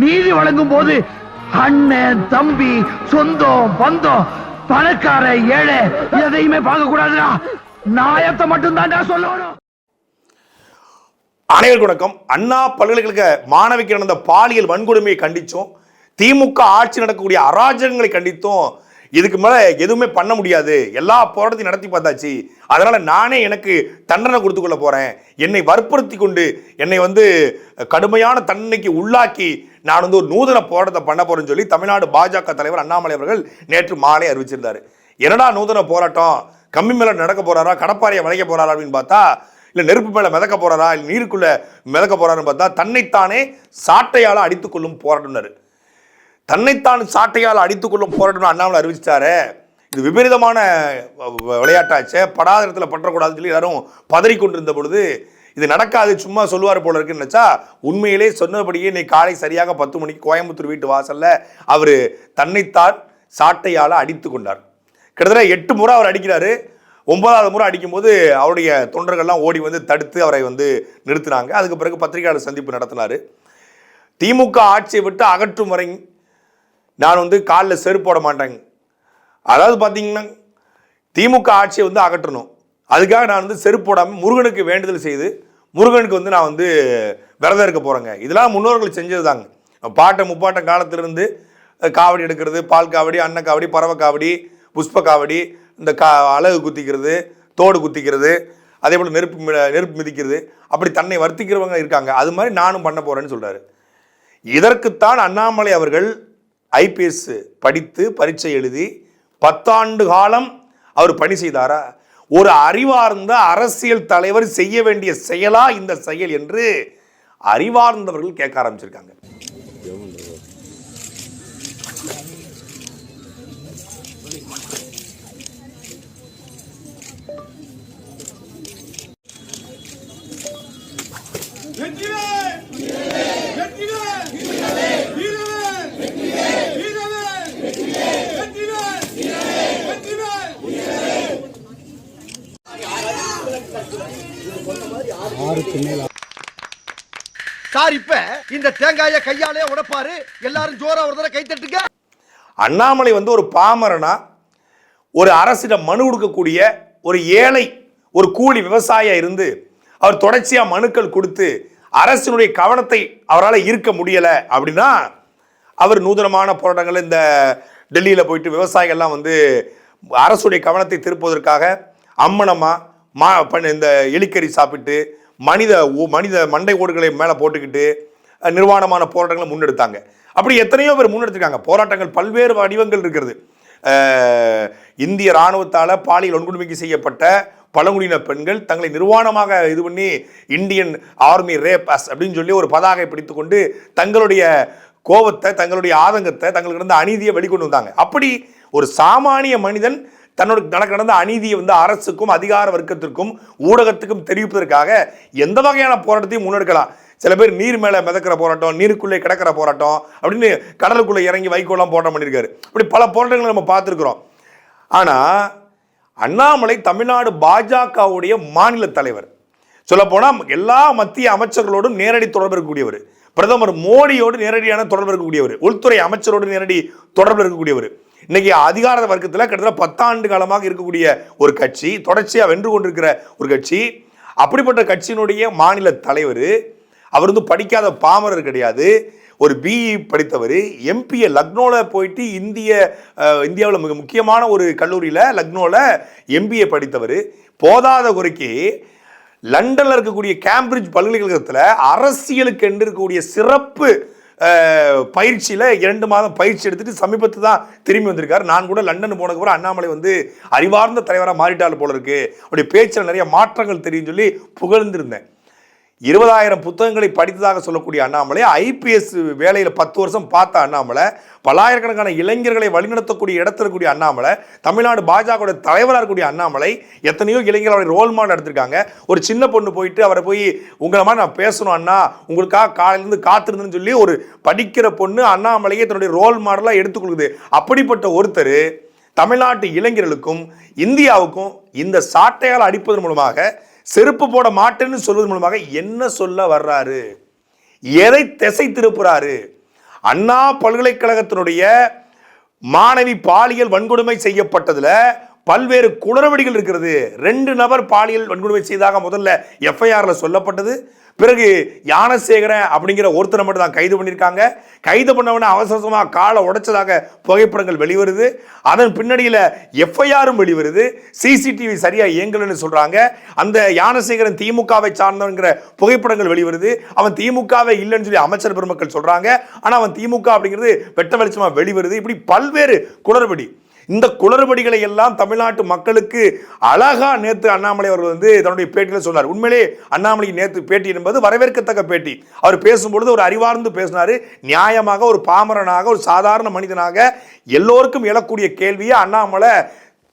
நீதி வழங்கும் போது அண்ணன் தம்பி சொந்தம் பந்தம் பணக்கார ஏழை எதையுமே பார்க்க கூடாதுடா. நாயத்தை மட்டும் சொல்லணும். அனைவருக்கு வணக்கம். அண்ணா பல்கலைக்கழக மாணவிக்கு நடந்த பாலியல் வன்கொடுமையை கண்டித்தோம். திமுக ஆட்சி நடக்கக்கூடிய அராஜகங்களை கண்டித்தும். இதுக்கு மேல எதுவுமே பண்ண முடியாது. எல்லா போராட்டத்தையும் நடத்தி பார்த்தாச்சு. அதனால நானே எனக்கு தண்டனை கொடுத்து கொள்ள போறேன். என்னை வற்புறுத்தி கொண்டு என்னை வந்து கடுமையான தண்டனைக்கு உள்ளாக்கி நான் வந்து ஒரு நூதன போராட்டத்தை பண்ண போறேன்னு சொல்லி தமிழ்நாடு பாஜக தலைவர் அண்ணாமலை அவர்கள் நேற்று மாலை அறிவிச்சிருந்தார். என்னடா நூதன போராட்டம்? கம்மி மேலே நடக்க போறாரா? கடப்பாறையை வளைக்க போறாரா அப்படின்னு பார்த்தா இல்லை நெருப்பு மேலே மிதக்க போறாரா? இல்லை நீருக்குள்ள மிதக்க போறாருன்னு பார்த்தா தன்னைத்தானே சாட்டையால் அடித்துக்கொள்ளும் போராட்டம்னாரு. தன்னைத்தான் சாட்டையால் அடித்துக்கொள்ளும் போராட்டம்னு போராட்டம் அண்ணாமலை அறிவிச்சிட்டாரு. இது விபரீதமான வ- விளையாட்டாச்சே. படாத இடத்துல பற்றக்கூடாதுன்னு சொல்லி எல்லாரும் பதறிக்கொண்டிருந்த பொழுது இது நடக்காது சும்மா சொல்லுவார் போல இருக்குன்னு நினச்சா உண்மையிலே சொன்னபடியே இன்னைக்கு காலை சரியாக பத்து மணிக்கு கோயம்புத்தூர் வீட்டு வாசலில் அவர் தன்னைத்தான் சாட்டையால் அடித்து கொண்டார். கிட்டத்தட்ட எட்டு முறை அவர் அடிக்கிறாரு. ஒன்பதாவது முறை அடிக்கும்போது அவருடைய தொண்டர்கள்லாம் ஓடி வந்து தடுத்து அவரை வந்து நிறுத்தினாங்க. அதுக்கு பிறகு பத்திரிகையாளர் சந்திப்பு நடத்தினார். திமுக ஆட்சியை விட்டு அகற்றும் வரை நான் வந்து காலில் செருப்பு போட மாட்டேங்க அதாவது பார்த்தீங்கன்னா திமுக ஆட்சியை வந்து அகற்றணும். அதுக்காக நான் வந்து செருப்பு போடாமல் முருகனுக்கு வேண்டுதல் செய்து முருகனுக்கு வந்து நான் வந்து விரதம் இருக்க போகிறேங்க இதெல்லாம் முன்னோர்கள் செஞ்சது தாங்க பாட்டை முப்பாட்டை காலத்திலிருந்து காவடி எடுக்கிறது பால் காவடி அன்ன காவடி பறவை காவடி புஷ்ப காவடி இந்த கா அழகு குத்திக்கிறது தோடு குத்திக்கிறது அதே போல் நெருப்பு நெருப்பு மிதிக்கிறது அப்படி தன்னை வர்த்திக்கிறவங்க இருக்காங்க. அது மாதிரி நானும் பண்ண போகிறேன்னு சொல்கிறாரு இதற்குத்தான் அண்ணாமலை அவர்கள் ஐபிஎஸ் படித்து பரீட்சை எழுதி பத்தாண்டு காலம் அவர் பணி செய்தாரா? ஒரு அறிவார்ந்த அரசியல் தலைவர் செய்ய வேண்டிய செயலா இந்த செயல் என்று அறிவார்ந்தவர்கள் கேட்க ஆரம்பிச்சிருக்காங்க. வெற்றிவேல் இப்ப இந்த தேங்காய கையாலே உடைப்பாரு. எல்லாரும் ஜோரா ஒரு தடவை கை தட்டுங்க. அண்ணாமலை வந்து ஒரு பாமரனா ஒரு அரசிடம் மனு கொடுக்கக்கூடிய ஒரு ஏழை ஒரு கூலி விவசாயியா இருந்து அவர் தொடர்ச்சியா மனுக்கள் கொடுத்து அரசினுடைய கவனத்தை அவரால் ஈர்க்க முடியல அப்படின்னா அவர் நூதனமான போராட்டங்கள் இந்த டெல்லியில் போயிட்டு விவசாயிகள்லாம் வந்து அரசுடைய கவனத்தை திருப்புவதற்காக அம்மனமா மா பண்ண இந்த எலிக்கறி சாப்பிட்டு மனித ஓ- மனித மண்டை ஓடுகளை மேலே போட்டுக்கிட்டு நிர்வாணமான போராட்டங்களை முன்னெடுத்தாங்க. அப்படி எத்தனையோ பேர் முன்னெடுத்திருக்காங்க. போராட்டங்கள் பல்வேறு வடிவங்கள் இருக்கிறது. இந்திய இராணுவத்தால் பாலியல் வன்கொடுமைக்கு செய்யப்பட்ட பழங்குடியின பெண்கள் தங்களை நிர்வாணமாக இது பண்ணி இந்தியன் ஆர்மி ரேப் அஸ் அப்படின்னு சொல்லி ஒரு பதாகை பிடித்துக்கொண்டு தங்களுடைய கோபத்தை தங்களுடைய ஆதங்கத்தை தங்களுக்கு இருந்த அநீதியை வெளிக்கொண்டு வந்தாங்க. அப்படி ஒரு சாமானிய மனிதன் தன்னோட தனக்கு நடந்த அநீதியை வந்து அரசுக்கும் அதிகார வர்க்கத்திற்கும் ஊடகத்துக்கும் தெரிவிப்பதற்காக எந்த வகையான போராட்டத்தையும் முன்னெடுக்கலாம். சில பேர் நீர் மேலே மிதக்கிற போராட்டம் நீருக்குள்ளே கிடக்கிற போராட்டம் அப்படின்னு கடலுக்குள்ளே இறங்கி வைக்கோலாம் போராட்டம் பண்ணியிருக்காரு. இப்படி பல போராட்டங்களை நம்ம பார்த்துருக்குறோம். ஆனால் அண்ணாமலை தமிழ்நாடு பாஜகவுடைய மாநில தலைவர். சொல்லப்போனால் எல்லா மத்திய அமைச்சர்களோடும் நேரடி தொடர்பு இருக்கக்கூடியவர். பிரதமர் மோடியோடு நேரடியான தொடர்பு இருக்கக்கூடியவர். உள்துறை அமைச்சரோடு நேரடி தொடர்பு இருக்கக்கூடியவர். இன்னைக்கு அதிகார வர்க்கத்தில் கிட்டத்தட்ட பத்தாண்டு காலமாக இருக்கக்கூடிய ஒரு கட்சி தொடர்ச்சியாக வென்று கொண்டிருக்கிற ஒரு கட்சி. அப்படிப்பட்ட கட்சியினுடைய மாநில தலைவர் அவர் வந்து படிக்காத பாமரர் கிடையாது. ஒரு பிஇ படித்தவர் எம்பிஏ லக்னோவில் போயிட்டு இந்திய இந்தியாவில் மிக முக்கியமான ஒரு கல்லூரியில் லக்னோவில் எம்பிஏ படித்தவர். போதாத குறைக்கு லண்டனில் இருக்கக்கூடிய கேம்பிரிட்ஜ் பல்கலைக்கழகத்தில் அரசியலுக்கு என்று இருக்கக்கூடிய சிறப்பு பயிற்சியில் இரண்டு மாதம் பயிற்சி எடுத்துட்டு சமீபத்து தான் திரும்பி வந்திருக்காரு. நான் கூட லண்டன் போனது கூட அண்ணாமலை வந்து அறிவார்ந்த தலைவராக மாறிட்டால் போல இருக்கு. அப்படி பேச்சில் நிறைய மாற்றங்கள் தெரியும் சொல்லி புகழ்ந்திருந்தேன். இருபதாயிரம் புத்தகங்களை படித்ததாக சொல்லக்கூடிய அண்ணாமலை ஐபிஎஸ் வேலையில் பத்து வருஷம் பார்த்த அண்ணாமலை பல்லாயிரக்கணக்கான இளைஞர்களை வழிநடத்தக்கூடிய இடத்துல இருக்கக்கூடிய அண்ணாமலை தமிழ்நாடு பாஜக தலைவராக இருக்கக்கூடிய அண்ணாமலை எத்தனையோ இளைஞர்கள் அவரை ரோல் மாடல் எடுத்திருக்காங்க. ஒரு சின்ன பொண்ணு போயிட்டு அவரை போய் உங்களை மாதிரி நான் பேசணும் அண்ணா உங்களுக்காக காலையிலேருந்து காத்திருந்துன்னு சொல்லி ஒரு படிக்கிற பொண்ணு அண்ணாமலையை தன்னுடைய ரோல் மாடலாக எடுத்துக்கொள்குது அப்படிப்பட்ட ஒருத்தர் தமிழ்நாட்டு இளைஞர்களுக்கும் இந்தியாவுக்கும் இந்த சாட்டையால் அடிப்பதன் மூலமாக செருப்பு போட மாட்டேன்னு சொல்வது மூலமாக என்ன சொல்ல வர்றாரு? எதை திசை திருப்புறாரு? அண்ணா பல்கலைக்கழகத்தினுடைய மாணவி பாலியல் வன்கொடுமை செய்யப்பட்டதுல பல்வேறு குளறுபடிகள் இருக்கிறது. ரெண்டு நபர் பாலியல் வன்கொடுமை செய்தாக முதல்ல எஃப்ஐஆர்ல சொல்லப்பட்டது. பிறகு யானசேகரன் அப்படிங்கிற ஒருத்தரை மட்டும் தான் கைது பண்ணியிருக்காங்க. கைது பண்ணவன அவசரமாக காலை உடைச்சதாக புகைப்படங்கள் வெளிவருது. அதன் பின்னணியில் எஃப்ஐஆரும் வெளிவருது. சிசிடிவி சரியாக இயங்கலன்னு சொல்கிறாங்க அந்த யானசேகரன் திமுகவை சார்ந்தவங்கிற புகைப்படங்கள் வெளிவருது. அவன் திமுகவை இல்லைன்னு சொல்லி அமைச்சர் பெருமக்கள் சொல்கிறாங்க ஆனால் அவன் திமுக அப்படிங்கிறது வெட்ட வெளிச்சமாக வெளிவருது. இப்படி பல்வேறு குளறுபடி. இந்த குளறுபடிகளை எல்லாம் தமிழ்நாட்டு மக்களுக்கு அழகா நேற்று அண்ணாமலை அவர்கள் வந்து தன்னுடைய பேட்டியில் சொன்னார். உண்மையிலே அண்ணாமலை நேற்று பேட்டி என்பது வரவேற்கத்தக்க பேட்டி. அவர் பேசும்பொழுது ஒரு அறிவார்ந்து பேசினார். நியாயமாக ஒரு பாமரனாக ஒரு சாதாரண மனிதனாக எல்லோருக்கும் எழக்கூடிய கேள்வியை அண்ணாமலை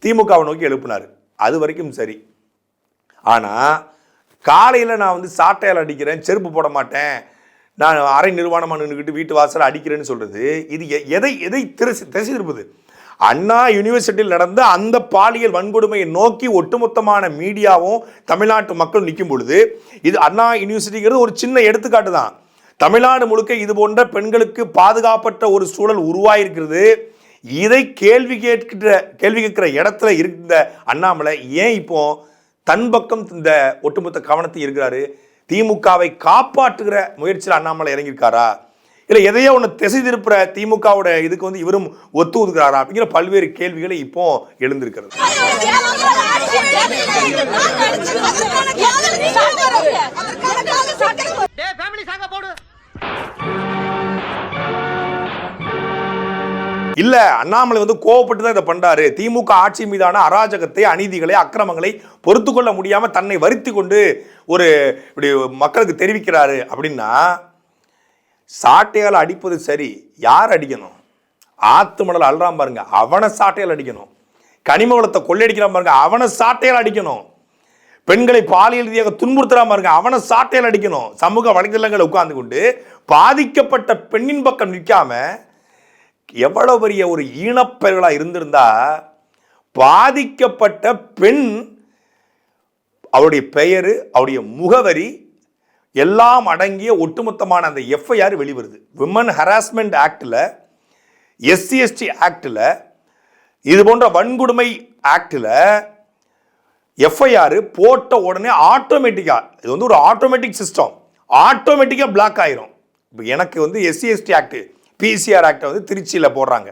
திமுகவை நோக்கி எழுப்பினார். அது வரைக்கும் சரி. ஆனால் காலையில் நான் வந்து சாட்டையால் அடிக்கிறேன் செருப்பு போட மாட்டேன் நான் அரை நிர்வாணமாக நின்றுக்கிட்டு வீட்டு வாசலை அடிக்கிறேன்னு சொல்கிறது இது எ- எதை எதை திரசி திசை திருப்புது? அண்ணா யூனிவர்சிட்டியில் நடந்த அந்த பாலியல் வன்கொடுமையை நோக்கி ஒட்டுமொத்தமான மீடியாவும் தமிழ்நாட்டு மக்களும் நிற்கும் பொழுது இது அண்ணா யூனிவர்சிட்டிங்கிறது ஒரு சின்ன எடுத்துக்காட்டு தான். தமிழ்நாடு முழுக்க இது போன்ற பெண்களுக்கு பாதுகாப்பற்ற ஒரு சூழல் உருவாயிருக்கிறது. இதை கேள்வி கேட்கிற கேள்வி கேட்கிற இடத்துல இருந்த அண்ணாமலை ஏன் இப்போ தன் பக்கம் இந்த ஒட்டுமொத்த கவனத்தை இருக்கிறாரு திமுகவை காப்பாற்றுகிற முயற்சியில் அண்ணாமலை இறங்கியிருக்காரா? இல்லை எதையோ ஒன்று திசை திருப்புற திமுகவோட இதுக்கு வந்து இவரும் ஒத்து ஒதுக்குறாரா அப்படிங்கிற பல்வேறு கேள்விகளை இப்போ எழுந்திருக்கிறது. இல்ல அண்ணாமலை வந்து கோவப்பட்டு தான் இதை பண்றாரு. திமுக ஆட்சி மீதான அராஜகத்தை அநீதிகளை அக்கிரமங்களை பொறுத்து கொள்ள முடியாம தன்னை வருத்தி கொண்டு ஒரு இப்படி மக்களுக்கு தெரிவிக்கிறாரு அப்படின்னா சாட்டையால் அடிப்பது சரி யார் அடிக்கணும்? ஆத்து மணல் அல்றான் பாருங்க அவனை சாட்டையால் அடிக்கணும். கனிம வளத்தை கொள்ளையடிக்கிறான் பாருங்க அவனை சாட்டையால் அடிக்கணும். பெண்களை பாலியல் ரீதியாக துன்புறுத்துறான் பாருங்க அவனை சாட்டையால் அடிக்கணும். சமூக வலைதளங்களை உட்கார்ந்து கொண்டு பாதிக்கப்பட்ட பெண்ணின் பக்கம் நிற்காம எவ்வளவு பெரிய ஒரு ஈனப்பெயர்களாக இருந்திருந்தா பாதிக்கப்பட்ட பெண் அவருடைய பெயர் அவருடைய முகவரி எல்லாம் அடங்கிய ஒட்டுமொத்தமான அந்த எஃப்ஐஆர் வெளிவருது. விமன் ஹராஸ்மெண்ட் ஆக்டில் எஸ்சிஎஸ்டி ஆக்டில் இது போன்ற வன்கொடுமை ஆக்டில் எஃப்ஐஆர் போட்ட உடனே ஆட்டோமேட்டிக்காக இது வந்து ஒரு ஆட்டோமேட்டிக் சிஸ்டம் ஆட்டோமேட்டிக்காக பிளாக் ஆயிரும். இப்போ எனக்கு வந்து எஸ்சிஎஸ்டி ஆக்ட் பிசிஆர் ஆக்டை வந்து திருச்சியில் போடுறாங்க.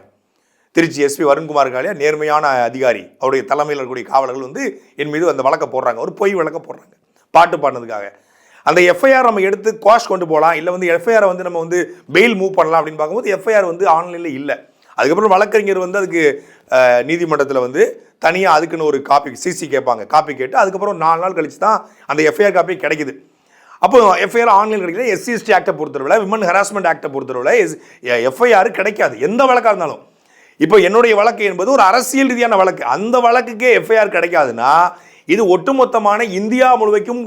திருச்சி எஸ்பி வருண்குமார் காலியா நேர்மையான அதிகாரி. அவருடைய தலைமையில் இருக்கக்கூடிய காவலர்கள் வந்து என் மீது அந்த வழக்கை போடுறாங்க. ஒரு பொய் வழக்கை போடுறாங்க. பாட்டு பாடினதுக்காக. அந்த எஃப்ஐஆர் நம்ம எடுத்து குவாஷ் கொண்டு போகலாம். இல்லை வந்து எஃப்ஐஆரை வந்து நம்ம வந்து பெயில் மூவ் பண்ணலாம் அப்படின்னு பார்க்கும்போது எஃப்ஐஆர் வந்து ஆன்லைனில் இல்லை. அதுக்கப்புறம் வழக்கறிஞர் வந்து அதுக்கு நீதிமன்றத்தில் வந்து தனியாக அதுக்குன்னு ஒரு காப்பி சிசி கேட்பாங்க. காப்பி கேட்டு அதுக்கப்புறம் நாலு நாள் கழிச்சு தான் அந்த எஃப்ஐஆர் காப்பி கிடைக்குது. அப்போ எஃப்ஐஆர் ஆன்லைன் கிடைக்கல எஸ்சிஎஸ்டி ஆக்டை பொறுத்தளவில் விமன் ஹராஸ்மெண்ட் ஆக்டை பொறுத்தளவில் எஃப்ஐஆர் கிடைக்காது. எந்த வழக்காக இருந்தாலும். இப்போ என்னுடைய வழக்கு என்பது ஒரு அரசியல் ரீதியான வழக்கு. அந்த வழக்குக்கே எஃப்ஐஆர் கிடைக்காதுன்னா இது ஒட்டுமொத்தமான இந்தியா முழுவைக்கும்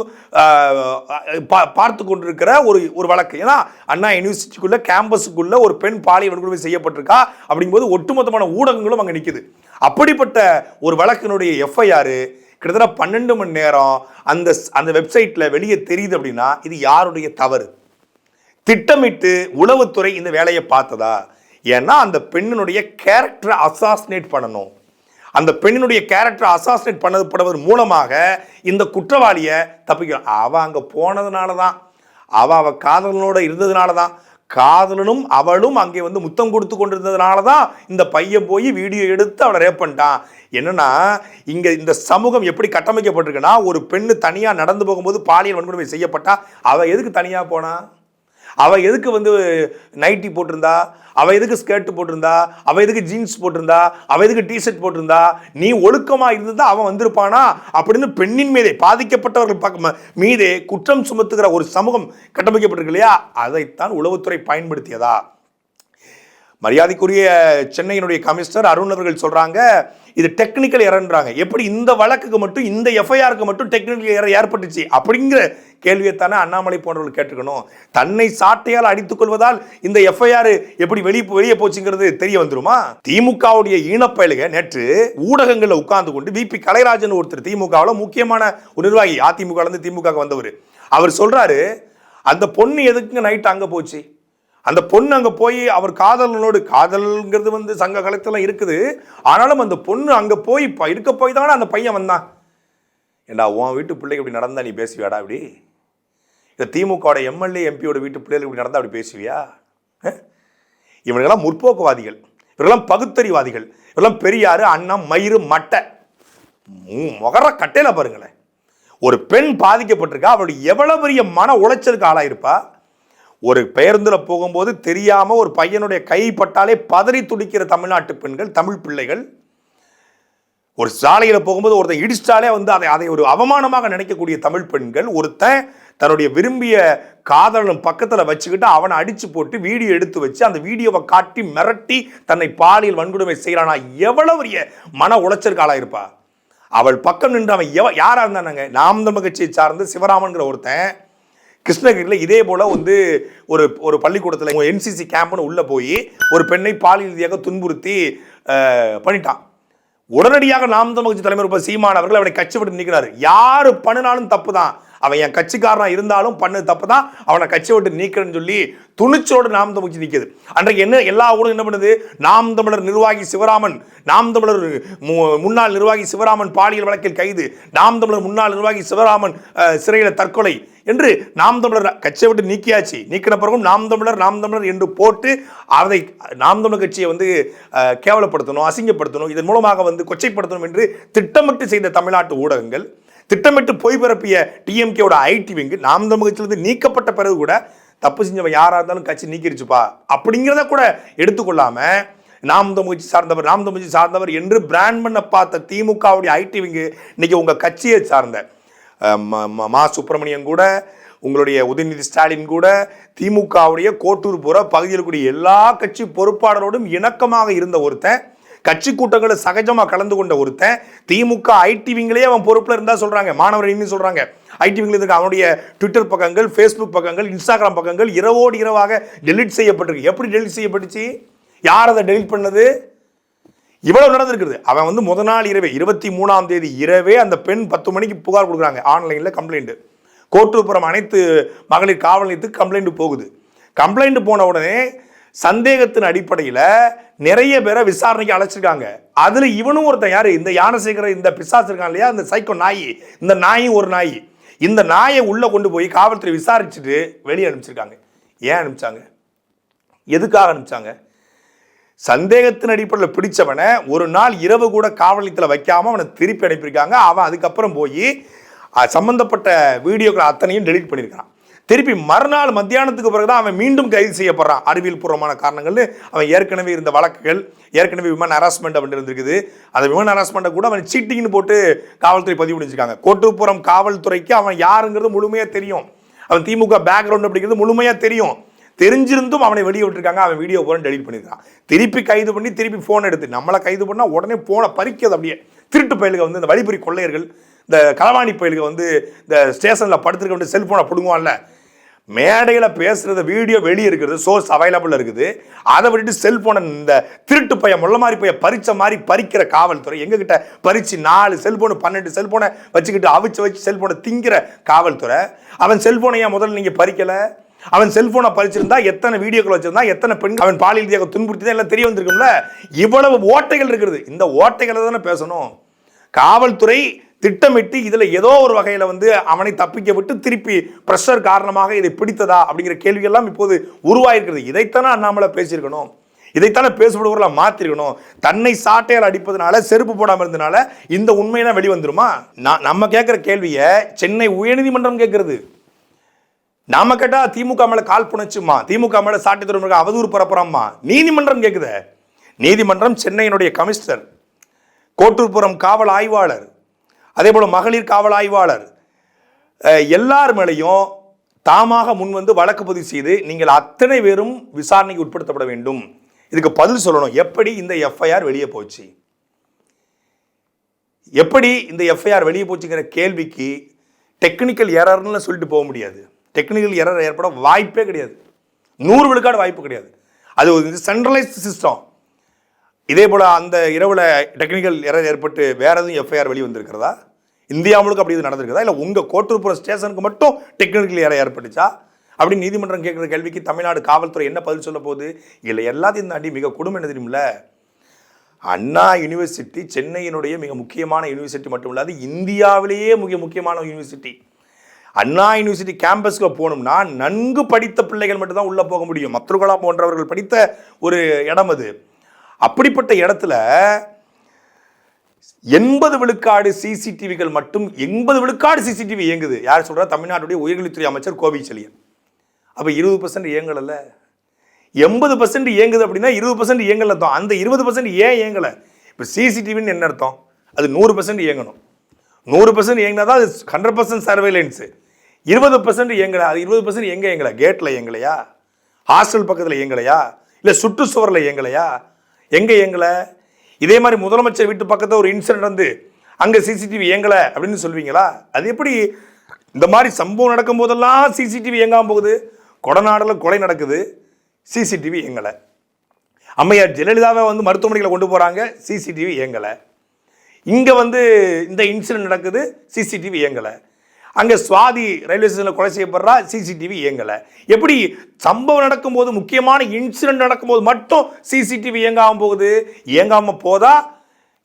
பா- பார்த்து கொண்டிருக்கிற ஒரு ஒரு வழக்கு. ஏன்னா அண்ணா யூனிவர்சிட்டிக்குள்ள கேம்பஸுக்குள்ள ஒரு பெண் பாலியல் வன்கொடுமை செய்யப்பட்டிருக்கா அப்படிங்கும்போது ஒட்டுமொத்தமான ஊடகங்களும் அங்கே நிற்குது அப்படிப்பட்ட ஒரு வழக்கினுடைய எஃப்ஐஆர் கிட்டத்தட்ட பன்னெண்டு மணி நேரம் அந்த அந்த வெப்சைட்டில் வெளியே தெரியுது அப்படின்னா இது யாருடைய தவறு? திட்டமிட்டு உளவுத்துறை இந்த வேலையை பார்த்ததா? ஏன்னா அந்த பெண்ணினுடைய கேரக்டரை அசாசினேட் பண்ணணும். அந்த பெண்ணினுடைய கேரக்டரை அசாசினேட் பண்ணப்படுவது மூலமாக இந்த குற்றவாளியை தப்பிக்கலாம் அவ அங்கே போனதுனால தான் அவ அவ காதலனோட இருந்ததுனால தான் காதலனும் அவளும் அங்கே வந்து முத்தம் கொடுத்து கொண்டிருந்ததுனால தான் இந்த பையன் போய் வீடியோ எடுத்து அவளை ரேப் பண்ணிட்டான். என்னன்னா இங்கே இந்த சமூகம் எப்படி கட்டமைக்கப்பட்டிருக்குன்னா ஒரு பெண்ணு தனியாக நடந்து போகும்போது பாலியல் வன்கொடுமை செய்யப்பட்டா அவள் எதுக்கு தனியாக போனா? அவள் எதுக்கு வந்து நைட்டி போட்டிருந்தா? அவள் எதுக்கு ஸ்கர்ட் போட்டிருந்தா? அவள் எதுக்கு ஜீன்ஸ் போட்டிருந்தா? அவள் எதுக்கு டிஷர்ட் போட்டிருந்தா? நீ ஒழுக்கமாக இருந்திருந்தா அவன் வந்திருப்பானா? அப்படின்னு பெண்ணின் மீதே பாதிக்கப்பட்டவர்கள் பார்க்க மீதே குற்றம் சுமத்துகிற ஒரு சமூகம் கட்டமைக்கப்பட்டிருக்கு இல்லையா? அதைத்தான் உளவுத்துறை பயன்படுத்தியதா. மரியாதைக்குரிய சென்னையினுடைய கமிஷனர் அருண் அவர்கள் சொல்கிறாங்க இது டெக்னிக்கல் எரன்றாங்க எப்படி இந்த வழக்குக்கு மட்டும் இந்த எஃப்ஐஆருக்கு மட்டும் டெக்னிக்கல் எரர் ஏற்பட்டுச்சு? அப்படிங்கிற கேள்வியை தானே அண்ணாமலை போன்றவர்கள் கேட்டுக்கணும் தன்னை சாட்டையால் அடித்துக் கொள்வதால் இந்த எஃப்ஐஆர் எப்படி வெளியே வெளியே போச்சுங்கிறது தெரிய வந்துருமா? திமுகவுடைய ஈனப்பயலுக நேற்று ஊடகங்களில் உட்கார்ந்து கொண்டு விபி கலைராஜன் ஒருத்தர் திமுகவில் முக்கியமான ஒரு நிர்வாகி அதிமுகலேருந்து திமுக வந்தவர். அவர் சொல்றாரு அந்த பொண்ணு எதுக்குங்க நைட் அங்கே போச்சு? அந்த பொண்ணு அங்கே போய் அவர் காதலனோடு காதல்ங்கிறது வந்து சங்க காலத்துல இருக்குது. ஆனாலும் அந்த பொண்ணு அங்கே போய் ப- இருக்க போய் தானே அந்த பையன் வந்தான். ஏண்டா உன் வீட்டு பிள்ளைக்கு இப்படி நடந்தா நீ பேசுவியாடா இப்படி? இல்லை திமுகவோட எம்எல்ஏ எம்பியோட வீட்டு பிள்ளைகள் இப்படி நடந்தா அப்படி பேசுவியா? அஹ்? முற்போக்குவாதிகள். இவரெல்லாம் பகுத்தறிவாதிகள். இவரெல்லாம் பெரியார் அண்ணன் மயிறு மட்டை. மு- முகர கட்டையில் பாருங்களேன். ஒரு பெண் பாதிக்கப்பட்டிருக்கா அவளுடைய எவ்வளோ பெரிய மன உளைச்சலுக்கு ஆளாயிருப்பா? ஒரு பேருந்தில் போகும்போது தெரியாமல் ஒரு பையனுடைய கைப்பட்டாலே பதறி துடிக்கிற தமிழ்நாட்டு பெண்கள் தமிழ் பிள்ளைகள். ஒரு சாலையில் போகும்போது ஒருத்தன் இடிச்சிட்டாலே வந்து அதை அதை ஒரு அவமானமாக நினைக்கக்கூடிய தமிழ் பெண்கள் ஒருத்தன் தன்னுடைய விரும்பிய காதலன் பக்கத்தில் வச்சுக்கிட்டு அவனை அடித்து போட்டு வீடியோ எடுத்து வச்சு அந்த வீடியோவை காட்டி மிரட்டி தன்னை பாலியல் வன்கொடுமை செய்கிறானா எவ்வளோ பெரிய மன உளைச்சலுக்கு இருப்பா அவள் பக்கம் நின்று அவன் எவ யாராக இருந்தானாங்க? நாம் தமிழ் கட்சியை சார்ந்து சிவராமன்கிற ஒருத்தன் கிருஷ்ணகிரியில் இதே போல் வந்து ஒரு ஒரு பள்ளிக்கூடத்தில் என்சிசி கேம்ப்னு உள்ளே போய் ஒரு பெண்ணை பாலியல் ரீதியாக துன்புறுத்தி பண்ணிட்டான். உடனடியாக நாம் தமிழ் கட்சி தலைவர் சீமான் அவர்கள் அவனை கட்சி விட்டு நீக்கிறார் யார் பண்ணினாலும் தப்பு தான் அவன் என் கட்சிக்காரனாக இருந்தாலும் பண்ணு தப்பு தான் அவனை கட்சி விட்டு நீக்கிறேன்னு சொல்லி துணிச்சோடு நாம் தமிழ்ச்சி நிற்கிது அன்றைக்கு என்ன எல்லா ஊரும் என்ன பண்ணுது? நாம் தமிழர் நிர்வாகி சிவராமன் நாம் தமிழர் மு- முன்னாள் நிர்வாகி சிவராமன் பாலியல் வழக்கில் கைது. நாம் தமிழர் முன்னாள் நிர்வாகி சிவராமன் சிறையில் தற்கொலை. என்று நாம் தமிழர் கட்சியை விட்டு நீக்கியாச்சு. நீக்கின பிறகும் நாம் தமிழர் நாம் தமிழர் என்று போட்டு அதை நாம் தமிழர் கட்சியை வந்து கேவலப்படுத்தணும் அசிங்கப்படுத்தணும் இதன் மூலமாக வந்து கொச்சைப்படுத்தணும் என்று திட்டமிட்டு செய்த தமிழ்நாட்டு ஊடகங்கள் திட்டமிட்டு பொய் பரப்பிய டிஎம்கேவோட ஐடி விங்கு நாம் தமிழ் கட்சியிலிருந்து நீக்கப்பட்ட பிறகு கூட தப்பு செஞ்சவன் யாராக இருந்தாலும் கட்சி நீக்கிருச்சுப்பா. அப்படிங்கிறத கூட எடுத்துக்கொள்ளாமல் நாம் தமிழ்ச்சி சார்ந்தவர் நாம் தமிழ்ச்சி சார்ந்தவர் என்று பிராண்ட் பண்ண பார்த்த திமுகவுடைய ஐடி விங்கு இன்னைக்கு உங்கள் கட்சியை சார்ந்த மா சுப்பிரமணியம் கூட உங்களுடைய உதயநிதி ஸ்டாலின் கூட திமுகவுடைய கோட்டூர் புற பகுதியில் கூடிய எல்லா கட்சி பொறுப்பாளரோடும் இணக்கமாக இருந்த ஒருத்தன் கட்சி கூட்டங்களை சகஜமாக கலந்து கொண்ட ஒருத்தன் திமுக ஐடி விங்களே அவன் பொறுப்பில் இருந்தால் சொல்கிறாங்க மாணவர் இன்னும் சொல்கிறாங்க ஐடி விங்கில் இருக்க அவனுடைய ட்விட்டர் பக்கங்கள் ஃபேஸ்புக் பக்கங்கள் இன்ஸ்டாகிராம் பக்கங்கள் இரவோடு இரவாக டெலீட் செய்யப்பட்டிருக்கு. எப்படி டெலிட் செய்யப்பட்டுச்சு? யார் அதை டெலீட் பண்ணது? இவ்வளவு நடந்திருக்கிறது. அவன் வந்து முத நாள் இரவே இருபத்தி மூணாம் தேதி இரவே அந்த பெண் பத்து மணிக்கு புகார் கொடுக்குறாங்க. ஆன்லைனில் கம்ப்ளைண்ட் கோட்டூர்புரம் அனைத்து மகளிர் காவல் நிலையத்துக்கு கம்ப்ளைண்ட் போகுது. கம்ப்ளைண்ட் போன உடனே சந்தேகத்தின் அடிப்படையில் நிறைய பேரை விசாரணைக்கு அழைச்சிருக்காங்க. அதில் இவனும் ஒருத்தன் யாரு? இந்த யானசேகர இந்த பிசாஸ் இருக்கான் இல்லையா? இந்த சைக்கோ நாய். இந்த நாயும் ஒரு நாய். இந்த நாயை உள்ளே கொண்டு போய் காவல்துறை விசாரிச்சுட்டு வெளியே அனுப்பிச்சிருக்காங்க. ஏன் அனுப்பிச்சாங்க? எதுக்காக அனுப்பிச்சாங்க? சந்தேகத்தின் அடிப்படையில் பிடிச்சவனை ஒரு நாள் இரவு கூட காவல் நிலையத்தில் வைக்காம அவனை திருப்பி அனுப்பியிருக்காங்க. அவன் அதுக்கப்புறம் போய் சம்மந்தப்பட்ட வீடியோக்கள் அத்தனையும் டெலிட் பண்ணியிருக்கான் திருப்பி மறுநாள் மத்தியானத்துக்கு பிறகுதான் அவன் மீண்டும் கைது செய்யப்படுறான். அறிவியல் பூர்வமான காரணங்கள்னு அவன் ஏற்கனவே இருந்த வழக்குகள் ஏற்கனவே விமன் ஹராஸ்மெண்ட் அப்படின்னு இருந்திருக்குது. அந்த விமான ஹராஸ்மெண்ட்டை கூட அவன் சீட்டிங்னு போட்டு காவல்துறை பதிவு பண்ணிச்சிருக்காங்க. கோட்டுப்புறம் காவல்துறைக்கு அவன் யாருங்கிறது முழுமையாக தெரியும். அவன் திமுக பேக்ரவுண்ட் அப்படிங்கிறது முழுமையாக தெரியும். தெரிஞ்சிருந்தும் அவனை வெளியே விட்டுருக்காங்க. அவன் வீடியோ பூரா டெலிட் பண்ணியிருக்கான் திருப்பி கைது பண்ணி திருப்பி ஃபோன் எடுத்து நம்மளை கைது பண்ணால் உடனே போனை பறிக்கிறது அப்படியே. திருட்டு பயலுக வந்து இந்த வழிபறி கொள்ளையர்கள் இந்த களவாணி பயலுக வந்து இந்த ஸ்டேஷனில் படுத்துருக்க வேண்டிய செல்ஃபோனை பிடுங்குவான்ல. மேடையில் பேசுகிறத வீடியோ வெளியே இருக்கிறது சோர்ஸ் அவைலபிள் இருக்குது. அதை விட்டுட்டு செல்ஃபோனை இந்த திருட்டு பையன் முள்ள மாதிரி பையன் பறிச்ச மாதிரி பறிக்கிற காவல்துறை எங்ககிட்ட பறிச்சு நாலு செல்ஃபோனு பன்னெண்டு செல்ஃபோனை வச்சுக்கிட்டு அவிச்சு வச்சு செல்ஃபோனை திங்கிற காவல்துறை அவன் செல்ஃபோனை ஏன் முதல்ல நீங்கள் பறிக்கலை? அவன் செல்போனை பறிச்சிருந்தா எத்தனை வீடியோக்கள் வச்சிருந்தா எத்தனை பெண் அவன் பாலியல் ரீதியாக துன்புறுத்தி தான் எல்லாம் தெரிய வந்திருக்கும்ல? இவ்வளவு ஓட்டைகள் இருக்கிறது இந்த ஓட்டைகளை தானே பேசணும். காவல்துறை திட்டமிட்டு இதில் ஏதோ ஒரு வகையில் வந்து அவனை தப்பிக்க விட்டு திருப்பி ப்ரெஷர் காரணமாக இதை பிடித்ததா அப்படிங்கிற கேள்வியெல்லாம் இப்போது உருவாயிருக்கிறது. இதைத்தானே அண்ணாமலை பேசியிருக்கணும். இதைத்தானே பேசுபடுவர்களா மாற்றிருக்கணும் தன்னை சாட்டையால் அடிப்பதனால செருப்பு போடாமல் இருந்தனால இந்த உண்மையெல்லாம் வெளிவந்துருமா? நான் நம்ம கேட்குற கேள்வியை சென்னை உயர்நீதிமன்றம் கேட்குறது. நாம கேட்டா திமுக மேல கால் புணச்சுமா திமுக மேல சாட்டி துறை அவதூறு பரப்புறாம்மா? நீதிமன்றம் கேட்குத நீதிமன்றம் சென்னையினுடைய கமிஷனர் கோட்டூர்புரம் காவல் ஆய்வாளர் அதே போல் மகளிர் காவல் ஆய்வாளர் எல்லார் மேலேயும் தாமாக முன் வந்து வழக்கு பதிவு செய்து நீங்கள் அத்தனை பேரும் விசாரணைக்கு உட்படுத்தப்பட வேண்டும். இதுக்கு பதில் சொல்லணும். எப்படி இந்த எஃப்ஐஆர் வெளியே போச்சு? எப்படி இந்த எஃப்ஐஆர் வெளியே போச்சுங்கிற கேள்விக்கு டெக்னிக்கல் எரர்னு சொல்லிட்டு போக முடியாது. டெக்னிக்கல் எரர் ஏற்பட வாய்ப்பே கிடையாது. நூறு விழுக்காடு வாய்ப்பு கிடையாது. அது ஒரு சென்ட்ரலைஸ்டு சிஸ்டம் இதே போல் அந்த இரவில் டெக்னிக்கல் எரர் ஏற்பட்டு வேறு எதுவும் எஃப்ஐஆர் வெளியே வந்திருக்கிறதா? இந்தியா முழுக்க அப்படி இது நடந்திருக்குதா இல்லை உங்கள் கோட்டூர்புற ஸ்டேஷனுக்கு மட்டும் டெக்னிக்கல் எரர் ஏற்பட்டுச்சா? அப்படின்னு நீதிமன்றம் கேட்குற கேள்விக்கு தமிழ்நாடு காவல்துறை என்ன பதில் சொல்ல போகுது? இல்லை எல்லாத்தையும் தாண்டி மிக கொடுமை என்ன தெரியுமில்ல? அண்ணா யூனிவர்சிட்டி சென்னையினுடைய மிக முக்கியமான யூனிவர்சிட்டி மட்டும் இல்லாது இந்தியாவிலேயே மிக முக்கியமான யூனிவர்சிட்டி அண்ணா யூனிவர்சிட்டி கேம்பஸ்க்கு போகணும்னா நன்கு படித்த பிள்ளைகள் மட்டும்தான் உள்ளே போக முடியும். அப்துல் போன்றவர்கள் படித்த ஒரு இடம் அது. அப்படிப்பட்ட இடத்துல எண்பது விழுக்காடு சிசிடிவிகள் மட்டும் எண்பது விழுக்காடு சிசிடிவி இயங்குது. யார் சொல்கிறா தமிழ்நாட்டுடைய உயர்கல்வித்துறை அமைச்சர் கோவி செழியன். அப்போ இருபது பர்சன்ட் இயங்கலைல்ல எண்பது பர்சன்ட் இயங்குது அப்படின்னா இருபது பர்சன்ட் இயங்கலை அர்த்தம் அந்த இருபது பர்சன்ட் ஏன் இயங்கலை? இப்போ சிசிடிவின்னு என்ன அர்த்தம்? அது நூறு பர்சன்ட் இயங்கணும். நூறு பர்சன்ட் இயங்கினா தான் அது ஹண்ட்ரட் பர்சன்ட் சர்வேலன்ஸு இருபது பர்சன்ட் இயங்கலை அது இருபது பர்சன்ட் எங்கே எங்களை கேட்டில் எங்களையா ஹாஸ்டல் பக்கத்தில் எங்களையா இல்லை சுற்றுச்சுவரில் எங்களையா எங்கே எங்களை இதே மாதிரி முதலமைச்சர் வீட்டு பக்கத்தில் ஒரு இன்சிடென்ட் வந்து அங்கே சிசிடிவி எங்களை அப்படின்னு சொல்வீங்களா அது எப்படி இந்த மாதிரி சம்பவம் நடக்கும் போதெல்லாம் சிசிடிவி இயங்காம போகுது? கொடநாடில் கொலை நடக்குது. சிசிடிவி எங்களை அம்மையார் ஜெயலலிதாவை வந்து மருத்துவமனைகளை கொண்டு போகிறாங்க சிசிடிவி இயங்கலை. இங்கே வந்து இந்த இன்சிடென்ட் நடக்குது. சிசிடிவி இயங்கலை. அங்கே சுவாதி ரயில்வே ஸ்டேஷனில் கொலை செய்யப்படுறா சிசிடிவி இயங்கலை. எப்படி? சம்பவம் நடக்கும்போது முக்கியமான இன்சிடென்ட் நடக்கும்போது மட்டும் சிசிடிவி இயங்காமல் போகுது? இயங்காமல் போதா?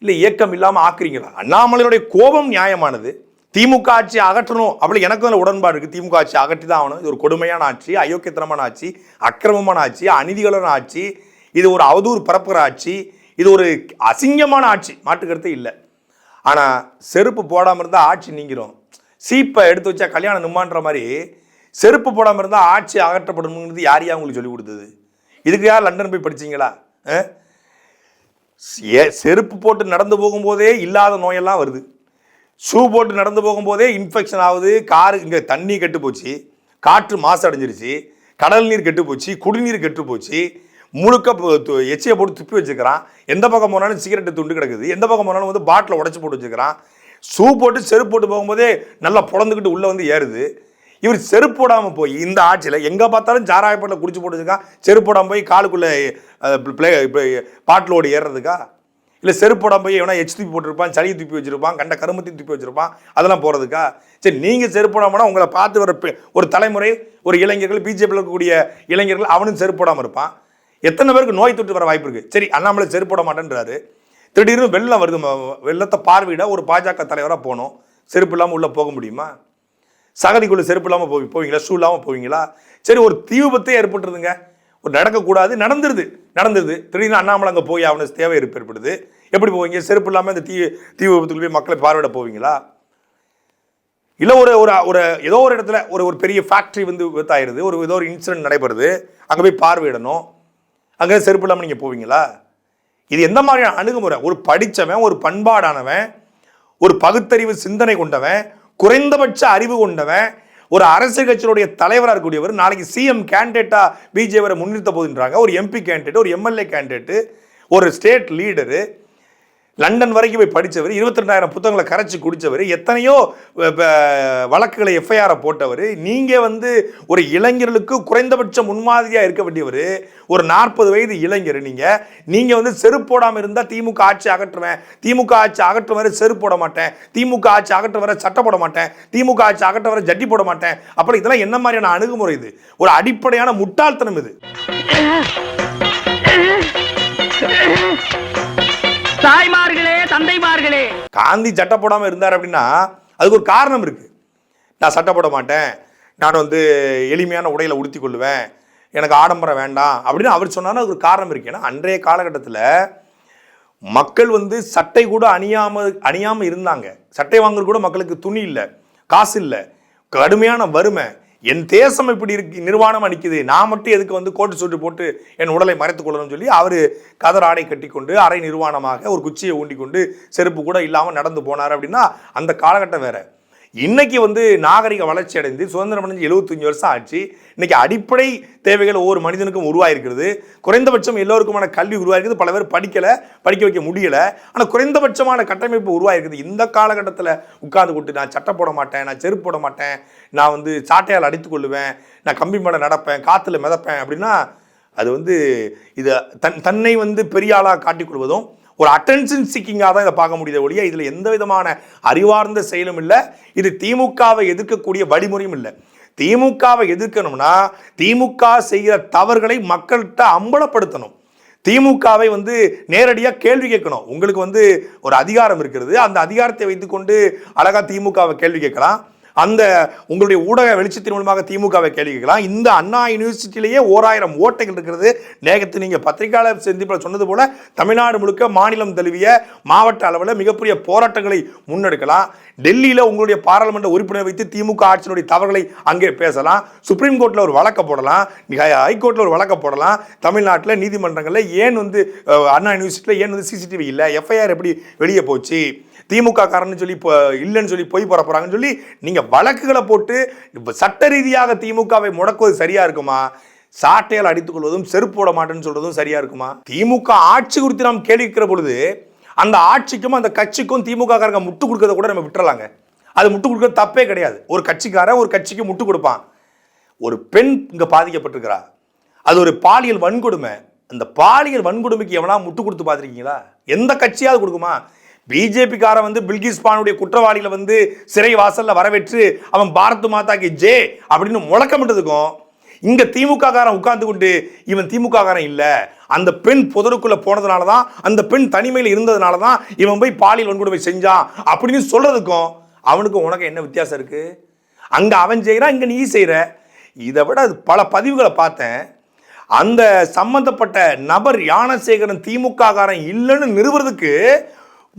இல்லை இயக்கம் இல்லாமல் ஆக்குறீங்களா? அண்ணாமலையுடைய கோபம் நியாயமானது. திமுக ஆட்சி அகற்றணும் அப்படி எனக்கு அதில் உடன்பாடு இருக்குது திமுக ஆட்சி அகற்றி தான் ஆகணும். இது ஒரு கொடுமையான ஆட்சி அயோக்கியத்தனமான ஆட்சி அக்கிரமமான ஆட்சி அநீதிகளான ஆட்சி. இது ஒரு அவதூறு பரப்புகிற ஆட்சி. இது ஒரு அசிங்கமான ஆட்சி. மாட்டுக்கருத்து இல்லை. ஆனால் செருப்பு போடாமல் இருந்தால் ஆட்சி நீங்கிரும். சீப்பை எடுத்து வச்சா கல்யாணம் நிம்மான்ற மாதிரி செருப்பு போடாமல் இருந்தால் ஆட்சி அகற்றப்படணுங்கிறது யார் யார் உங்களுக்கு சொல்லி கொடுத்தது? இதுக்கு யார் லண்டன் போய் படிச்சீங்களா? ஆ? ஏ செருப்பு போட்டு நடந்து போகும்போதே இல்லாத நோயெல்லாம் வருது. ஷூ போட்டு நடந்து போகும்போதே இன்ஃபெக்ஷன் ஆகுது. காரு இங்கே தண்ணி கெட்டு போச்சு. காற்று மாசு அடைஞ்சிருச்சு. கடல் நீர் கெட்டு போச்சு. குடிநீர் கெட்டு போச்சு. முழுக்க எச்சையை து- போட்டு துப்பி வச்சுக்கிறான் எந்த பக்கம் போனாலும் சிகரெட்டு துண்டு கிடக்குது. எந்த பக்கம் போனாலும் வந்து பாட்டில் உடச்சி போட்டு வச்சுக்கிறான் ஷூ போட்டு செருப்பு போட்டு போகும்போதே நல்லா புலந்துக்கிட்டு உள்ளே வந்து ஏறுது. இவர் செருப்பு போடாமல் போய் இந்த ஆட்சியில் எங்கே பார்த்தாலும் சாராயப்பட்டில் குடிச்சு போட்டு வச்சுருக்கான் செருப்பு போடாமல் போய் காலுக்குள்ளே பிளே பாட்டிலோடு ஏறுறதுக்கா? இல்லை செருப்பு போடாமல் போய் எவனா எச்சு தூப்பி போட்டிருப்பான் சளியை தூப்பி வச்சுருப்பான் கண்ட கருமத்தையும் தூப்பி வச்சுருப்பான் அதெல்லாம் போகிறதுக்கா சரி நீங்கள் செருப்பு போடாமல் உங்களை பார்த்து வர ஒரு தலைமுறை ஒரு இளைஞர்கள் பிஜேபியில் இருக்கக்கூடிய இளைஞர்கள் அவனும் செருப்பு போடாமல் இருப்பான். எத்தனை பேருக்கு நோய் தொற்று வர வாய்ப்பு இருக்குது சரி அண்ணாமலை செருப்பு போட மாட்டேன்றாரு. திடீர்னு வெள்ளம் வருது. வெள்ளத்தை பார்வையிட ஒரு பாஜக தலைவராக போனோம். செருப்பு இல்லாமல் உள்ளே போக முடியுமா? சகதிக்குள்ளே செருப்பு இல்லாமல் போய் போவீங்களா? ஷூ இல்லாமல் போவீங்களா? சரி ஒரு தீ விபத்தே ஏற்பட்டுருதுங்க. ஒரு நடக்கக்கூடாது நடந்துருது நடந்துருது. திடீர்னு அண்ணாமலை அங்கே போய் அவனுக்கு தேவை ஏற்படுது. எப்படி போவீங்க? செருப்பு இல்லாமல் இந்த தீ தீ விபத்துக்கு போய் மக்களை பார்வையிட போவீங்களா? இல்லை ஒரு ஒரு ஒரு ஏதோ ஒரு இடத்துல ஒரு ஒரு பெரிய ஃபேக்ட்ரி வந்து விபத்தாயிருது ஒரு ஏதோ ஒரு இன்சிடென்ட் நடைபெறுது. அங்கே போய் பார்வையிடணும். அங்கே செருப்பு இல்லாமல் நீங்கள் போவீங்களா? இது எந்த மாதிரியான அணுகுமுறை? ஒரு படித்தவன் ஒரு பண்பாடானவன் ஒரு பகுத்தறிவு சிந்தனை கொண்டவன் குறைந்தபட்ச அறிவு கொண்டவன் ஒரு அரசியல் கட்சியினுடைய தலைவராக இருக்கக்கூடியவர் நாளைக்கு சிஎம் கேண்டிடேட்டாக பிஜேவரை முன்னிறுத்த போதுன்றாங்க ஒரு எம்பி கேண்டிடேட் ஒரு எம்எல்ஏ கேண்டிடேட்டு ஒரு ஸ்டேட் லீடரு லண்டன் வரைக்கும் போய் படித்தவர் இருபத்தி ரெண்டாயிரம் புத்தகங்களை கரைச்சி குடித்தவர் எத்தனையோ வழக்குகளை எஃப்ஐஆரை போட்டவர் நீங்கள் வந்து ஒரு இளைஞர்களுக்கு குறைந்தபட்ச முன்மாதிரியாக இருக்க வேண்டியவர் ஒரு நாற்பது வயது இளைஞர் நீங்கள் நீங்கள் வந்து செருப்பு போடாமல் இருந்தால் திமுக ஆட்சி அகற்றுவேன் திமுக ஆட்சி அகற்றும் வரை செருப்பு போட மாட்டேன் திமுக ஆட்சி அகற்ற வரை சட்டை போட மாட்டேன் திமுக ஆட்சி அகற்ற வரை ஜட்டி போட மாட்டேன் அப்புறம் இதெல்லாம் என்ன மாதிரியான அணுகுமுறை இது? ஒரு அடிப்படையான முட்டாள்தனம் இது. தாய்மார்களே தந்தைமார்களே. காந்தி சட்டை போடாமல் இருந்தார் அப்படின்னா அதுக்கு ஒரு காரணம் இருக்கு. நான் சட்டை போட மாட்டேன். நான் வந்து எளிமையான உடையில உடுத்தி கொள்ளுவேன். எனக்கு ஆடம்பரம் வேண்டாம் அப்படின்னு அவர் சொன்னாலும் அதுக்கு ஒரு காரணம் இருக்கு. ஏன்னா அன்றைய காலகட்டத்தில் மக்கள் வந்து சட்டை கூட அணியாம அணியாம இருந்தாங்க. சட்டை வாங்குறது கூட மக்களுக்கு துணி இல்லை காசு இல்லை. கடுமையான வறுமை. என் தேசம் இப்படி இருக்கு நிர்வாணம் அடிக்குது நான் மட்டும் எதுக்கு வந்து கோட்டு சூட்டு போட்டு என் உடலை மறைத்துக் கொள்ளணும்னு சொல்லி அவர் கதர் ஆடை கட்டிக்கொண்டு அரை நிர்வாணமாக ஒரு குச்சியை ஊண்டிக்கொண்டு செருப்பு கூட இல்லாமல் நடந்து போனார் அப்படின்னா அந்த காலகட்டம் வேறு. இன்னைக்கு வந்து நாகரிக வளர்ச்சி அடைந்து சுதந்திரம் அடைஞ்சு 75 வருஷம் ஆச்சு. இன்னைக்கு அடிப்படை தேவைகள் ஒவ்வொரு மனிதனுக்கும் உருவாயிருக்கிறது. குறைந்தபட்சம் எல்லோருக்குமான கல்வி உருவாயிருக்குது பல பேர் படிக்கலை படிக்க வைக்க முடியல. ஆனால் குறைந்தபட்சமான கட்டமைப்பு உருவாயிருக்குது இந்த காலகட்டத்தில் உட்கார்ந்து கொண்டு நான் சட்டை போட மாட்டேன் நான் செருப்பு போட மாட்டேன் நான் வந்து சாட்டையால் அடித்து கொள்ளுவேன் நான் கம்பி மேலே நடப்பேன் காற்றுல மிதப்பேன் அப்படின்னா அது வந்து இதை தன் தன்னை வந்து பெரிய ஆளாக காட்டிக்கொள்வதும் ஒரு அட்டென்ஷன் சீக்கிங்காக தான் இதை பார்க்க முடியுது ஒழிய இதில் எந்த விதமான அறிவார்ந்த செயலும் இல்லை. இது திமுகவை எதிர்க்கக்கூடிய வழிமுறையும் இல்லை. திமுகவை எதிர்க்கணும்னா திமுக செய்கிற தவறுகளை மக்கள்கிட்ட அம்பலப்படுத்தணும். திமுகவை வந்து நேரடியாக கேள்வி கேட்கணும். உங்களுக்கு வந்து ஒரு அதிகாரம் இருக்கிறது. அந்த அதிகாரத்தை வைத்துக்கொண்டு அழகாக திமுகவை கேள்வி கேட்கலாம். அந்த உங்களுடைய ஊடக வெளிச்சத்தின் மூலமாக திமுகவை கேள்வி கேட்கலாம். இந்த அண்ணா யூனிவர்சிட்டியிலேயே ஓராயிரம் ஓட்டைகள் இருக்கிறது. நேகத்து நீங்கள் பத்திரிகையாளர் சந்திப்பில் சொன்னது போல தமிழ்நாடு முழுக்க மாநிலம் தழுவிய மாவட்ட அளவில் மிகப்பெரிய போராட்டங்களை முன்னெடுக்கலாம். டெல்லியில் உங்களுடைய பாராளுமன்ற உறுப்பினர் வைத்து திமுக ஆட்சியினுடைய தவறுகளை அங்கே பேசலாம். சுப்ரீம் கோர்ட்டில் ஒரு வழக்க போடலாம். ஹைகோர்ட்டில் ஒரு வழக்க போடலாம். தமிழ்நாட்டில் நீதிமன்றங்களில் ஏன் வந்து அண்ணா யூனிவர்சிட்டியில் ஏன் வந்து சிசிடிவி இல்லை? எஃப்ஐஆர் எப்படி வெளியே போச்சு? திமுக காரன்னு சொல்லி இப்போ இல்லைன்னு சொல்லி போய் போற சொல்லி நீங்க வழக்குகளை போட்டு இப்போ சட்ட ரீதியாக திமுகவை முடக்குவது சரியா இருக்குமா? சாட்டையால் அடித்துக் கொள்வதும் செருப்பு போட மாட்டேன்னு சொல்றதும் சரியா இருக்குமா? திமுக ஆட்சி குறித்து நாம் கேள்விக்கிற பொழுது அந்த ஆட்சிக்கும் அந்த கட்சிக்கும் திமுக காரங்க முட்டு கொடுக்கறத கூட நம்ம விட்டுறலாங்க. அது முட்டு கொடுக்கறது தப்பே கிடையாது. ஒரு கட்சிக்காரன் ஒரு கட்சிக்கு முட்டு கொடுப்பான். ஒரு பெண் இங்க பாதிக்கப்பட்டிருக்கிறா. அது ஒரு பாலியல் வன்கொடுமை. அந்த பாலியல் வன்கொடுமைக்கு எவனா முட்டு கொடுத்து பார்த்துருக்கீங்களா? எந்த கட்சியாவது கொடுக்குமா? பிஜேபிக்காரன் வந்து பில்கிஸ் பானுடைய குற்றவாளிகளை வந்து சிறை வாசல்ல வரவேற்று அவன் பாரத் மாதாக்கு ஜே அப்படின்னு முழக்கமிட்டதுக்கும் இங்க திமுக காரன் உட்கார்ந்து கொண்டு இவன் திமுக காரன் இல்ல. அந்த பெண் புதருக்குள்ள போனதுனால தான் அந்த பெண் தனிமையில் இருந்ததுனால தான் இவன் போய் பாலியல் வன்கொடுமை செஞ்சான் அப்படின்னு சொல்றதுக்கும் அவனுக்கும் உனக்கு என்ன வித்தியாசம் இருக்கு? அங்க அவன் செய்கிறான் இங்க நீ செய்கிற இதை விட அது பல பதிவுகளை பார்த்தேன். அந்த சம்பந்தப்பட்ட நபர் யானசேகரன் திமுக காரன் இல்லைன்னு நிறுவுறதுக்கு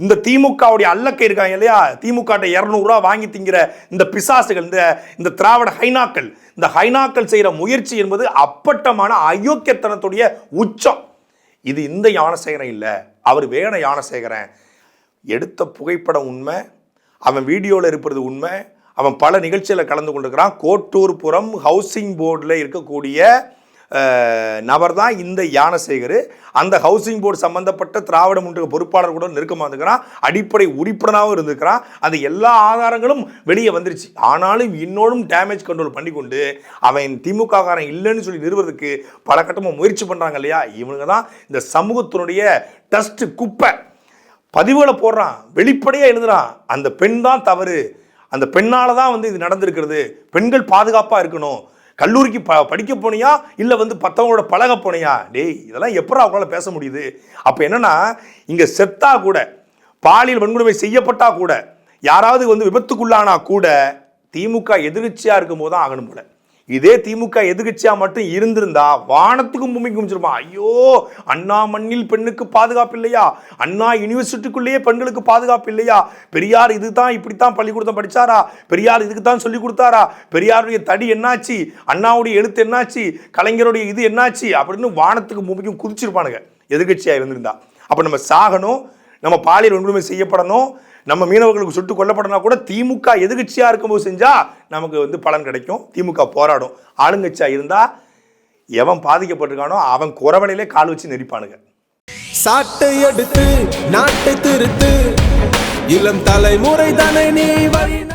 இந்த திமுகவுடைய அல்லக்கை இருக்காங்க இல்லையா? திமுக இரநூறுவா வாங்கி திங்கிற இந்த பிசாசுகள் இந்த இந்த திராவிட ஹைனாக்கள் இந்த ஹைனாக்கள் செய்கிற முயற்சி என்பது அப்பட்டமான அயோக்கியத்தனத்துடைய உச்சம். இது இந்த யானசேகரன் இல்லை. அவர் வேண யானசேகரன். எடுத்த புகைப்படம் உண்மை அவன் வீடியோவில் இருப்பது உண்மை அவன் பல நிகழ்ச்சியில் கலந்து கொண்டிருக்கிறான். கோட்டூர்புரம் ஹவுசிங் போர்டில் இருக்கக்கூடிய நபர் தான் இந்த யானசேகர். அந்த ஹவுசிங் போர்டு சம்பந்தப்பட்ட திராவிட முன்னேற்ற பொறுப்பாளர் கூட நெருக்கமாக இருந்துக்கிறான். அடிப்படை உறுப்பினராகவும் இருந்துக்கிறான். அது எல்லா ஆதாரங்களும் வெளியே வந்துருச்சு. ஆனாலும் இன்னொரும் டேமேஜ் கண்ட்ரோல் பண்ணி கொண்டு அவன் திமுக காரன் இல்லைன்னு சொல்லி நிறுவறதுக்கு பல கட்டமாக முயற்சி பண்ணுறாங்க இல்லையா? இவனுங்க தான் இந்த சமூகத்தினுடைய டஸ்ட் குப்பை. பதிவுகளை போடுறான். வெளிப்படையாக எழுதுறான். அந்த பெண் தான் தவறு. அந்த பெண்ணால் தான் வந்து இது நடந்திருக்கிறது. பெண்கள் பாதுகாப்பாக இருக்கணும். கல்லூரிக்கு ப படிக்க போனியா? இல்லை வந்து பத்தவங்களோட பழக போனியா? டேய் இதெல்லாம் எப்பரா அவங்களால பேச முடியுது? அப்போ என்னன்னா இங்கே செத்தா கூட பாலியல் வன்கொடுமை செய்யப்பட்டா கூட யாராவது வந்து விபத்துக்குள்ளானா கூட திமுக எதிர்ச்சியாக இருக்கும் போது தான் ஆகணும் போல. இதே திமுக எதிர்கட்சியா மட்டும் இருந்திருந்தா வானத்துக்கும் பூமிக்கும் குமிச்சிருப்பான் ஐயோ அண்ணா மண்ணில் பெண்ணுக்கு பாதுகாப்பு இல்லையா? அண்ணா யூனிவர்சிட்டிக்குள்ளேயே பெண்களுக்கு பாதுகாப்பு இல்லையா? பெரியார் இதுதான் இப்படித்தான் பள்ளிக்கூடத்தம் படிச்சாரா? பெரியார் இதுக்கு தான் சொல்லி கொடுத்தாரா? பெரியாருடைய தடி என்னாச்சு? அண்ணாவுடைய எழுத்து என்னாச்சு? கலைஞருடைய இது என்னாச்சு? அப்படின்னு வானத்துக்கும் பூமிக்கும் குதிச்சிருப்பானுங்க. எதிர்கட்சியா இருந்திருந்தா. அப்ப நம்ம சாகணும் நம்ம பாலியல் வன்கொடுமை செய்யப்படணும் நம்ம மீனவர்களுக்கு சுட்டு கொல்லப்படனா கூட திமுக எதிர்கட்சியாக இருக்கும்போது செஞ்சா நமக்கு வந்து பலன் கிடைக்கும். திமுக போராடும். ஆளுங்கட்சியாக இருந்தா எவன் பாதிக்கப்பட்டிருக்கானோ அவன் குறவலையிலே கால் வச்சு நெரிப்பானுங்க. சாட்டை எடுத்து நாட்டை திருத்து. இளம் தலைமுறை தானே நீ வழி